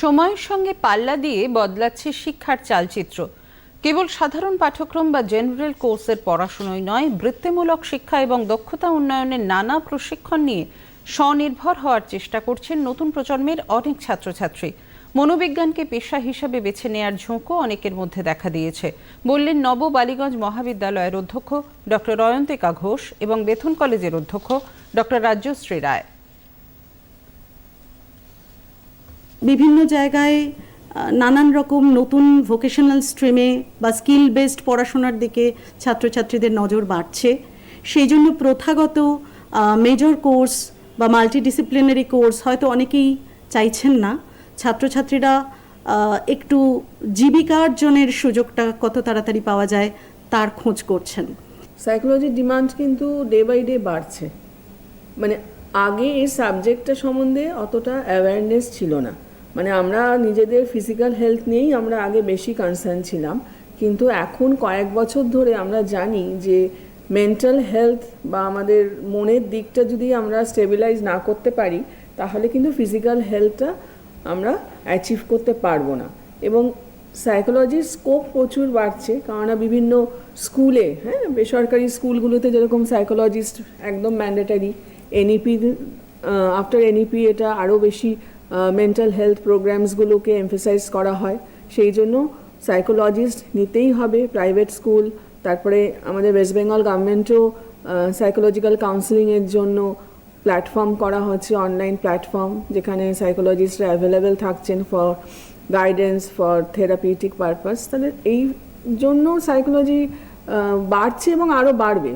সময়ের সঙ্গে পাল্লা দিয়ে বদলাচ্ছে শিক্ষার চালচিত্র। কেবল সাধারণ পাঠ্যক্রম বা জেনারেল কোর্সের পড়াশুনোই নয়, বৃত্তিমূলক শিক্ষা এবং দক্ষতা উন্নয়নের নানা প্রশিক্ষণ নিয়ে স্বনির্ভর হওয়ার চেষ্টা করছেন নতুন প্রজন্মের অনেক ছাত্রছাত্রী। মনোবিজ্ঞানকে পেশা হিসাবে বেছে নেয়ার ঝোঁকও অনেকের মধ্যে দেখা দিয়েছে। বললেন নব বালিগঞ্জ মহাবিদ্যালয়ের অধ্যক্ষ ডক্টর অয়ন্তিকা ঘোষ এবং বেথুন কলেজের অধ্যক্ষ ডক্টর রাজ্যশ্রী রায়। বিভিন্ন জায়গায় নানান রকম নতুন ভোকেশনাল স্ট্রিমে বা স্কিল বেসড পড়াশোনার দিকে ছাত্রছাত্রীদের নজর বাড়ছে। সেই জন্য প্রথাগত মেজর কোর্স বা মাল্টিডিসিপ্লিনারি কোর্স হয়তো অনেকেই চাইছেন না। ছাত্রছাত্রীরা একটু জীবিকা অর্জনের সুযোগটা কত তাড়াতাড়ি পাওয়া যায় তার খোঁজ করছেন। সাইকোলজির ডিমান্ড কিন্তু ডে বাই ডে বাড়ছে। মানে আগে এই সাবজেক্টটা সম্বন্ধে অতটা অ্যাওয়ারনেস ছিল না। মানে আমরা নিজেদের ফিজিক্যাল হেলথ নিয়েই আমরা আগে বেশি কনসার্ন ছিলাম। কিন্তু এখন কয়েক বছর ধরে আমরা জানি যে মেন্টাল হেলথ বা আমাদের মনের দিকটা যদি আমরা স্টেবিলাইজ না করতে পারি, তাহলে কিন্তু ফিজিক্যাল হেলথটা আমরা অ্যাচিভ করতে পারব না। এবং সাইকোলজির স্কোপ প্রচুর বাড়ছে, কেননা বিভিন্ন স্কুলে হ্যাঁ বেসরকারি স্কুলগুলোতে যেরকম সাইকোলজিস্ট একদম ম্যান্ডেটারি এনইপি আফটার এনইপি এটা আরও বেশি মেন্টাল হেলথ প্রোগ্রামসগুলোকে এমফেসাইজ করা হয়। সেই জন্য সাইকোলজিস্ট নিতেই হবে প্রাইভেট স্কুল তারপরে আমাদের ওয়েস্ট বেঙ্গল গভর্নমেন্টও সাইকোলজিক্যাল কাউন্সিলিংয়ের জন্য প্ল্যাটফর্ম করা হচ্ছে অনলাইন প্ল্যাটফর্ম যেখানে সাইকোলজিস্টরা অ্যাভেলেবেল থাকছেন for guidance for therapeutic purpose তাহলে এই জন্য সাইকোলজি বাড়ছে এবং আরও বাড়বে।